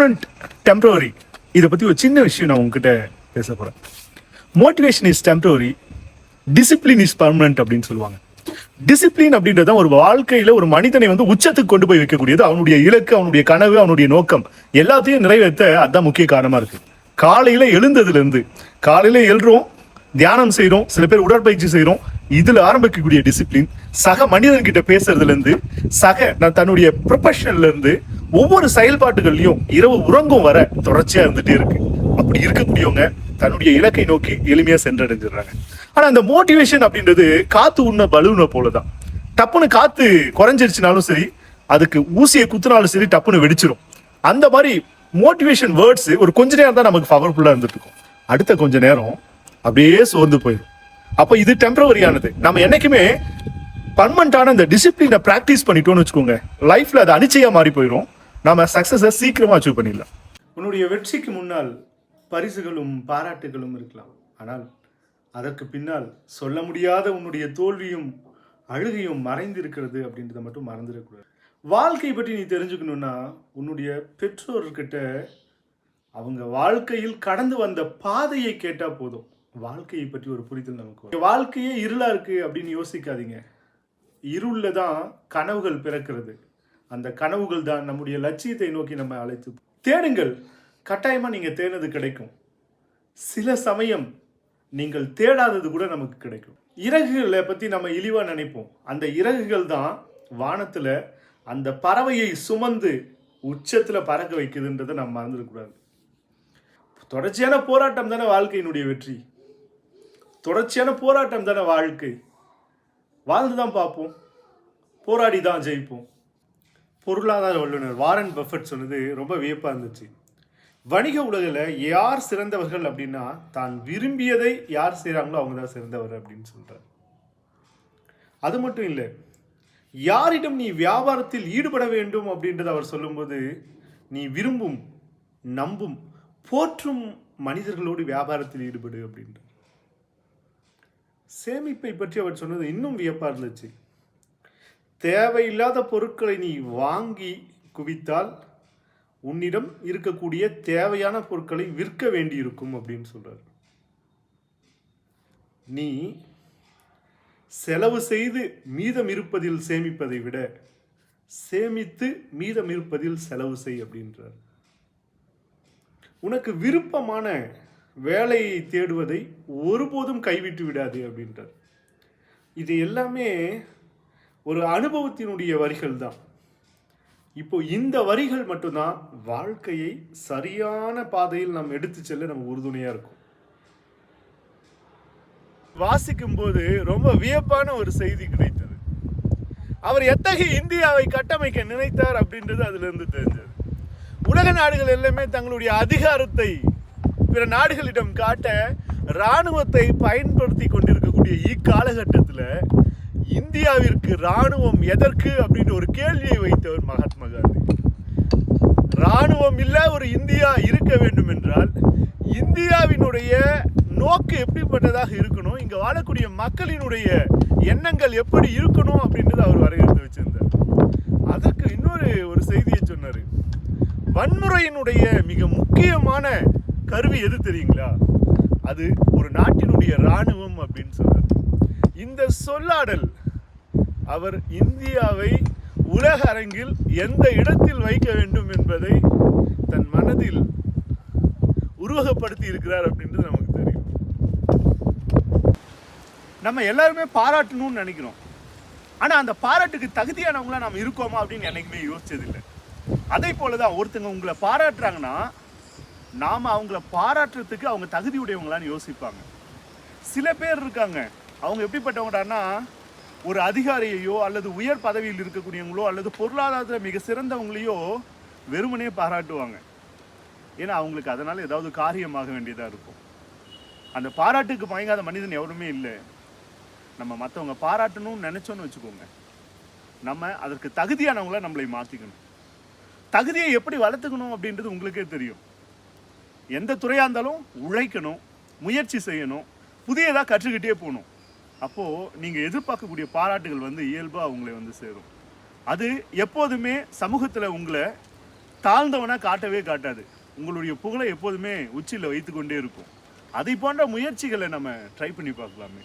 Permanent temporary இதை பற்றி ஒரு சின்ன விஷயம் நான் உங்ககிட்ட பேச போகிறேன் motivation is temporary discipline is permanent அப்படின்னு சொல்லுவாங்க. டிசிப்ளின் அப்படின்றது ஒரு வாழ்க்கையில ஒரு மனிதனை வந்து உச்சத்துக்கு கொண்டு போய் வைக்கக்கூடியது. அவனுடைய இலக்கு அவனுடைய கனவு அவனுடைய நோக்கம் எல்லாத்தையும் நிறைவேற்ற அதுதான் முக்கிய காரணமா இருக்கு. காலையில எழுந்ததுல இருந்து காலையில எழுறோம் தியானம் செய்யறோம் சில பேர் உடற்பயிற்சி செய்யறோம் இதுல ஆரம்பிக்கக்கூடிய டிசிப்ளின் சக மனிதன் கிட்ட பேசுறதுல இருந்து சக நான் தன்னுடைய ப்ரொஃபஷன்ல இருந்து ஒவ்வொரு செயல்பாட்டுகள்லயும் இரவு உறங்கும் வர தொடர்ச்சியா இருந்துட்டே இருக்கு. அப்படி இருக்கக்கூடியவங்க தன்னுடைய இலக்கை நோக்கி எளிமையா சென்றடைஞ்சிடுறாங்க. ஆனா அந்த மோட்டிவேஷன் அப்படின்றது காத்து உண்ண பலூனை போலதான். டப்புன்னு காத்து குறைஞ்சிருச்சுனாலும் சரி அதுக்கு ஊசியை குத்துனாலும் சரி டப்புன்னு வெடிச்சிரும். அந்த மாதிரி மோட்டிவேஷன் வேர்ட்ஸ் ஒரு கொஞ்ச நேரம் தான் நமக்கு பவர்ஃபுல்லா இருந்துட்டு இருக்கும். அடுத்த கொஞ்ச நேரம் அப்படியே சோர்ந்து போயிடும் அப்ப இது டெம்பரவரியானது நம்ம என்னைக்குமே பர்மனண்டான இந்த டிசிப்ளினை ப்ராக்டிஸ் பண்ணிட்டோம்னு வச்சுக்கோங்க. லைஃப்ல அது அனிச்சையா மாறி போயிடும் நாம சக்சஸை சீக்கிரமா அச்சீவ் பண்ணிடலாம். உன்னுடைய வெற்றிக்கு முன்னால் பரிசுகளும் பாராட்டுகளும் இருக்கலாம். ஆனால் அதற்கு பின்னால் சொல்ல முடியாத உன்னுடைய தோல்வியும் அழுகையும் மறைந்திருக்கிறது அப்படின்றத மட்டும் மறந்துடக்கூடாது. வாழ்க்கை பற்றி நீ தெரிஞ்சுக்கணுன்னா உன்னுடைய பெற்றோர்கிட்ட அவங்க வாழ்க்கையில் கடந்து வந்த பாதையை கேட்டால் போதும். வாழ்க்கையை பற்றி ஒரு புரிதல் நமக்கு வாழ்க்கையே இருளா இருக்கு அப்படின்னு யோசிக்காதீங்க. இருளில் தான் கனவுகள் பிறக்கிறது. அந்த கனவுகள் தான் நம்முடைய லட்சியத்தை நோக்கி நம்ம அழைத்து தேடுங்கள். கட்டாயமாக நீங்கள் தேடினது கிடைக்கும். சில சமயம் நீங்கள் தேடாதது கூட நமக்கு கிடைக்கும். இறகுகளை பற்றி நம்ம இழிவாக நினைப்போம். அந்த இறகுகள் தான் வானத்தில் அந்த பறவையை சுமந்து உச்சத்தில் பறக்க வைக்குதுன்றதை நம்ம மறந்துடக்கூடாது. தொடர்ச்சியான போராட்டம் தானே வாழ்க்கையினுடைய வெற்றி. தொடர்ச்சியான போராட்டம் தானே வாழ்க்கை. வாழ்ந்து தான் பார்ப்போம். போராடி தான் ஜெயிப்போம். பொருளாதார வல்லுநர் வாரன் பஃபட் சொன்னது ரொம்ப வியப்பாக இருந்துச்சு. வணிக உலகில் யார் சிறந்தவர்கள் அப்படின்னா தான் விரும்பியதை யார் செய்கிறாங்களோ அவங்க தான் சிறந்தவர் அப்படின்னு சொல்கிறார் அது மட்டும் இல்லை யாரிடம் நீ வியாபாரத்தில் ஈடுபட வேண்டும் அப்படின்றத அவர் சொல்லும்போது நீ விரும்பும் நம்பும் போற்றும் மனிதர்களோடு வியாபாரத்தில் ஈடுபடு அப்படின்ற சேமிப்பை பற்றி அவர் சொன்னது இன்னும் வியப்பாக இருந்துச்சு. தேவையில்லாத பொருட்களை நீ வாங்கி குவித்தால் உன்னிடம் இருக்கக்கூடிய தேவையான பொருட்களை விற்க வேண்டியிருக்கும் அப்படின்னு சொல்கிறார் நீ செலவு செய்து மீதம் இருப்பதில் சேமிப்பதை விட சேமித்து மீதம் இருப்பதில் செலவு செய் அப்படின்றார். உனக்கு விருப்பமான வேலையை தேடுவதை ஒருபோதும் கைவிட்டு விடாதே அப்படின்றார். இது எல்லாமே ஒரு அனுபவத்தினுடைய வரிகள் தான் இப்போ இந்த வரிகள் மட்டும்தான் வாழ்க்கையை சரியான பாதையில் நாம் எடுத்து செல்ல நம்ம உறுதுணையாக இருக்கும். வாசிக்கும் போது ரொம்ப வியப்பான ஒரு செய்தி கிடைத்தது. அவர் எத்தகைய இந்தியாவை கட்டமைக்க நினைத்தார் அப்படின்றது அதிலிருந்து தெரிஞ்சது உலக நாடுகள் எல்லாமே தங்களுடைய அதிகாரத்தை பிற நாடுகளிடம் காட்ட இராணுவத்தை பயன்படுத்தி கொண்டிருக்கக்கூடிய இக்காலகட்டத்தில் இந்தியாவிற்கு இராணுவம் எதற்கு அப்படின்னு ஒரு கேள்வியை வைத்தவர் மகாத்மா காந்தி. இராணுவம் இல்லை ஒரு இந்தியா இருக்க வேண்டும் என்றால் இந்தியாவினுடைய நோக்கு எப்படிப்பட்டதாக இருக்கணும் இங்கே வாழக்கூடிய மக்களினுடைய எண்ணங்கள் எப்படி இருக்கணும் அப்படின்றத அவர் வரையறுத்து வச்சிருந்தார். அதற்கு இன்னொரு ஒரு செய்தியை சொன்னார். வன்முறையினுடைய மிக முக்கியமான கருவி எது தெரியுங்களா? அது ஒரு நாட்டினுடைய இராணுவம் அப்படின்னு சொன்னார். இந்த சொல்லாடல் அவர் இந்தியாவை உலக அரங்கில் எந்த இடத்தில் வைக்க வேண்டும் என்பதை தன் மனதில் உருவகப்படுத்தி இருக்கிறார் அப்படின்றது நமக்கு தெரியும். நம்ம எல்லாருமே பாராட்டணும்னு நினைக்கிறோம். ஆனால் அந்த பாராட்டுக்கு தகுதியானவங்களாம் நாம் இருக்கோமா அப்படின்னு என்னைக்குமே யோசிச்சதில்லை. அதே போலதான் ஒருத்தங்க உங்களை பாராட்டுறாங்கன்னா நாம் அவங்கள பாராட்டுறதுக்கு அவங்க தகுதியுடையவங்களான்னு யோசிப்பாங்க. சில பேர் இருக்காங்க. அவங்க எப்படிப்பட்டவங்கடான்னா ஒரு அதிகாரியையோ அல்லது உயர் பதவியில் இருக்கக்கூடியவங்களோ அல்லது பொருளாதாரத்தில் மிக சிறந்தவங்களையோ வெறுமனே பாராட்டுவாங்க. ஏன்னா அவங்களுக்கு அதனால் ஏதாவது காரியமாக வேண்டியதாக இருக்கும். அந்த பாராட்டுக்கு மயங்காத மனிதன் எவருமே இல்லை. நம்ம மற்றவங்க பாராட்டணும்னு நினச்சோன்னு வச்சுக்கோங்க. நம்ம அதற்கு தகுதியானவங்கள நம்மளை மாற்றிக்கணும் தகுதியை எப்படி வளர்த்துக்கணும் அப்படின்றது உங்களுக்கே தெரியும். எந்த துறையாக இருந்தாலும் உழைக்கணும் முயற்சி செய்யணும் புதியதாக கற்றுக்கிட்டே போகணும். அப்போது நீங்கள் எதிர்பார்க்கக்கூடிய பாராட்டுகள் வந்து இயல்பாக உங்களை வந்து சேரும். அது எப்போதுமே சமூகத்தில் உங்களை தாழ்ந்தவனாக காட்டவே காட்டாது. உங்களுடைய புகழை எப்போதுமே உச்சியில் வைத்து கொண்டே இருக்கும். அதை போன்ற முயற்சிகளை நம்ம ட்ரை பண்ணி பார்க்கலாமே.